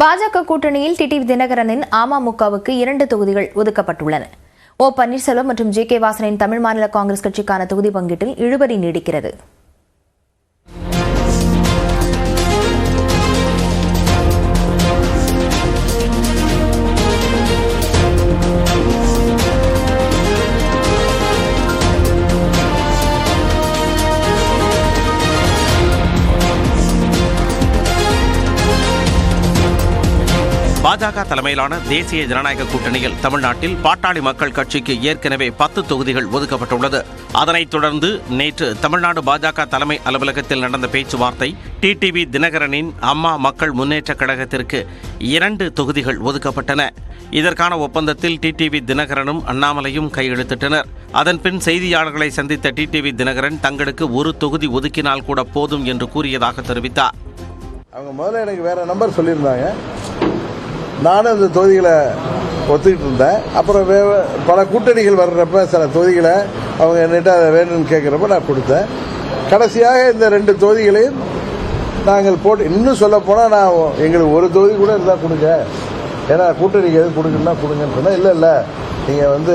பாஜக கூட்டணியில் டிடிவி தினகரனின் அமமுகவுக்கு இரண்டு தொகுதிகள் ஒதுக்கப்பட்டுள்ளன. ஓ பன்னீர்செல்வம் மற்றும் ஜே கே வாசனின் தமிழ் மாநில காங்கிரஸ் கட்சிக்கான தொகுதி பங்கீட்டில் இழுபறி நீடிக்கிறது. பாஜக தலைமையிலான தேசிய ஜனநாயக கூட்டணியில் தமிழ்நாட்டில் பாட்டாளி மக்கள் கட்சிக்கு ஏற்கனவே பத்து தொகுதிகள் ஒதுக்கப்பட்டுள்ளது. அதனைத் தொடர்ந்து நேற்று தமிழ்நாடு பாஜக தலைமை அலுவலகத்தில் நடந்த பேச்சுவார்த்தை டிடிவி தினகரனின் அம்மா மக்கள் முன்னேற்றக் கழகத்திற்கு இரண்டு தொகுதிகள் ஒதுக்கப்பட்டன. இதற்கான ஒப்பந்தத்தில் டிடிவி தினகரனும் அண்ணாமலையும் கையெழுத்திட்டனர். அதன்பின் செய்தியாளர்களை சந்தித்த டிடிவி தினகரன் தங்களுக்கு ஒரு தொகுதி ஒதுக்கினால் கூட போதும் என்று கூறியதாக தெரிவித்தார். அவங்க முதல்ல எனக்கு வேற நம்பர் சொல்லியிருந்தாங்க. நானும் இந்த தொகுதிகளை ஒத்துக்கிட்டு இருந்தேன். அப்புறம் வே பல கூட்டணிகள் வர்றப்ப சில தொகுதிகளை அவங்க என்கிட்ட அதை வேணும்னு கேட்குறப்ப நான் கொடுத்தேன். கடைசியாக இந்த ரெண்டு தொகுதிகளையும் நாங்கள் போட்டு இன்னும் சொல்ல போனால் நான் எங்களுக்கு ஒரு தொகுதி கூட இருந்தால் கொடுங்க. ஏன்னா கூட்டணிக்கு எதுவும் கொடுங்கன்னா கொடுங்கன்னு சொன்னால் இல்லை இல்லை. நீங்கள் வந்து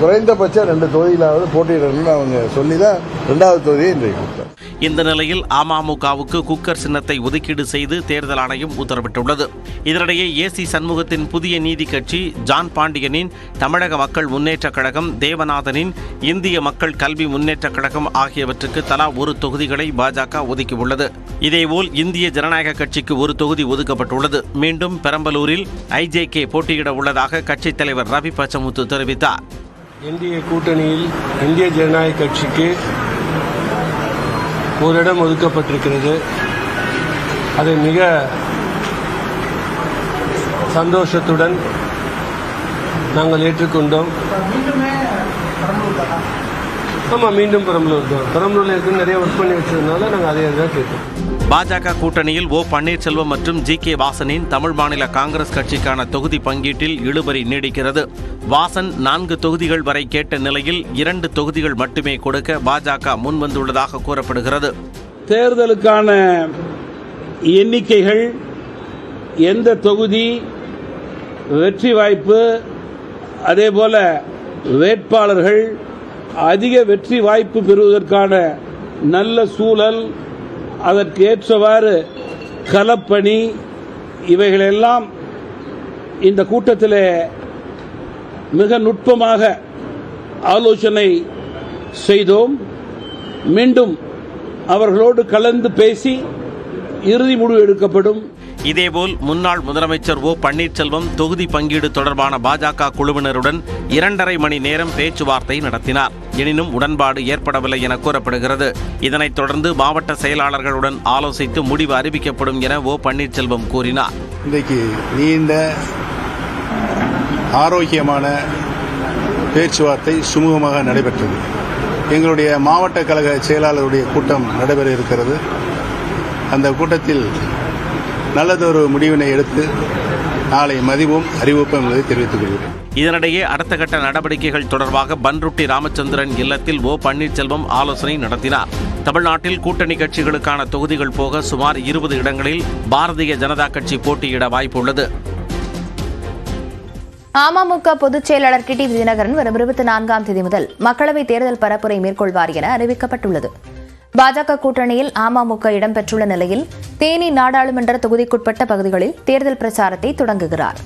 குறைந்தபட்சம் ரெண்டு தொகுதியிலாவது போட்டியிடணும்னு அவங்க சொல்லி தான் ரெண்டாவது தொகுதியை இன்றைக்கு இந்த நிலையில் அமமுகவுக்கு குக்கர் சின்னத்தை ஒதுக்கீடு செய்து தேர்தல் ஆணையம் உத்தரவிட்டுள்ளது. இதனிடையே ஏசி சண்முகத்தின் புதிய நீதி கட்சி ஜான் பாண்டியனின் தமிழக மக்கள் முன்னேற்றக் கழகம் தேவநாதனின் இந்திய மக்கள் கல்வி முன்னேற்றக் கழகம் ஆகியவற்றுக்கு தலா ஒரு தொகுதிகளை பாஜக ஒதுக்கியுள்ளது. இதேபோல் இந்திய ஜனநாயக கட்சிக்கு ஒரு தொகுதி ஒதுக்கப்பட்டுள்ளது. மீண்டும் பெரம்பலூரில் ஐஜேகே போட்டியிட உள்ளதாக கட்சித் தலைவர் ரவி பச்சமுத்து தெரிவித்தார். இந்திய கூட்டணியில் இந்திய ஜனநாயக கட்சிக்கு ஒரு இடம் ஒதுக்கப்பட்டிருக்கிறது. அதை மிக சந்தோஷத்துடன் நாங்கள் ஏற்றுக்கொண்டோம். ஆமாம் மீண்டும் பெரம்பலூர் தான். பெரம்பலூரில் இருக்கு நிறைய ஒர்க் பண்ணி வச்சதுனால நாங்கள் அதே தான் கேட்டோம். பாஜக கூட்டணியில் ஓ பன்னீர்செல்வம் மற்றும் ஜி கே வாசனின் தமிழ் மாநில காங்கிரஸ் கட்சிக்கான தொகுதி பங்கீட்டில் இழுபறி நீடிக்கிறது. வாசன் நான்கு தொகுதிகள் வரை கேட்ட நிலையில் இரண்டு தொகுதிகள் மட்டுமே கொடுக்க பாஜக முன்வந்துள்ளதாக கூறப்படுகிறது. தேர்தலுக்கான எண்ணிக்கைகள் எந்த தொகுதி வெற்றி வாய்ப்பு அதேபோல வேட்பாளர்கள் அதிக வெற்றி வாய்ப்பு பெறுவதற்கான நல்ல சூழல் அதற்கு ஏற்றவாறு களப்பணி இவைகளெல்லாம் இந்த கூட்டத்தில் மிக நுட்பமாக ஆலோசனை செய்தோம். மீண்டும் அவர்களோடு கலந்து பேசி இறுதி முடிவு எடுக்கப்படும். இதேபோல் முன்னாள் முதலமைச்சர் ஓ பன்னீர்செல்வம் தொகுதி பங்கீடு தொடர்பான பாஜக குழுவினருடன் இரண்டரை மணி நேரம் பேச்சுவார்த்தை நடத்தினார். எனினும் உடன்பாடு ஏற்படவில்லை என கூறப்படுகிறது. இதனைத் தொடர்ந்து மாவட்ட செயலாளர்களுடன் ஆலோசித்து முடிவு அறிவிக்கப்படும் என ஓ பன்னீர்செல்வம் கூறினார். இன்றைக்கு நீண்ட ஆரோக்கியமான பேச்சுவார்த்தை சுமூகமாக நடைபெற்றது. எங்களுடைய மாவட்ட கழக செயலாளருடைய கூட்டம் நடைபெற இருக்கிறது. அந்த கூட்டத்தில் நல்லதொரு முடிவினை எடுத்து நாளை மதிவும் அறிவிப்போம் என்பதை தெரிவித்துக் கொள்கிறேன். இதனிடையே அடுத்த கட்ட நடவடிக்கைகள் தொடர்பாக பன்ருட்டி ராமச்சந்திரன் இல்லத்தில் ஓ பன்னீர்செல்வம் ஆலோசனை நடத்தினார். தமிழ்நாட்டில் கூட்டணி கட்சிகளுக்கான தொகுதிகள் போக சுமார் இருபது இடங்களில் பாரதிய ஜனதா கட்சி போட்டியிட வாய்ப்புள்ளது. அமமுக பொதுச் செயலாளர் டிடிவி தினகரன் வரும் இருபத்தி நான்காம் தேதி முதல் மக்களவைத் தேர்தல் பரப்புரை மேற்கொள்வார் என அறிவிக்கப்பட்டுள்ளது. பாஜக கூட்டணியில் அமமுக இடம்பெற்றுள்ள நிலையில் தேனி நாடாளுமன்ற தொகுதிக்குட்பட்ட பகுதிகளில் தேர்தல் பிரச்சாரத்தை தொடங்குகிறார்.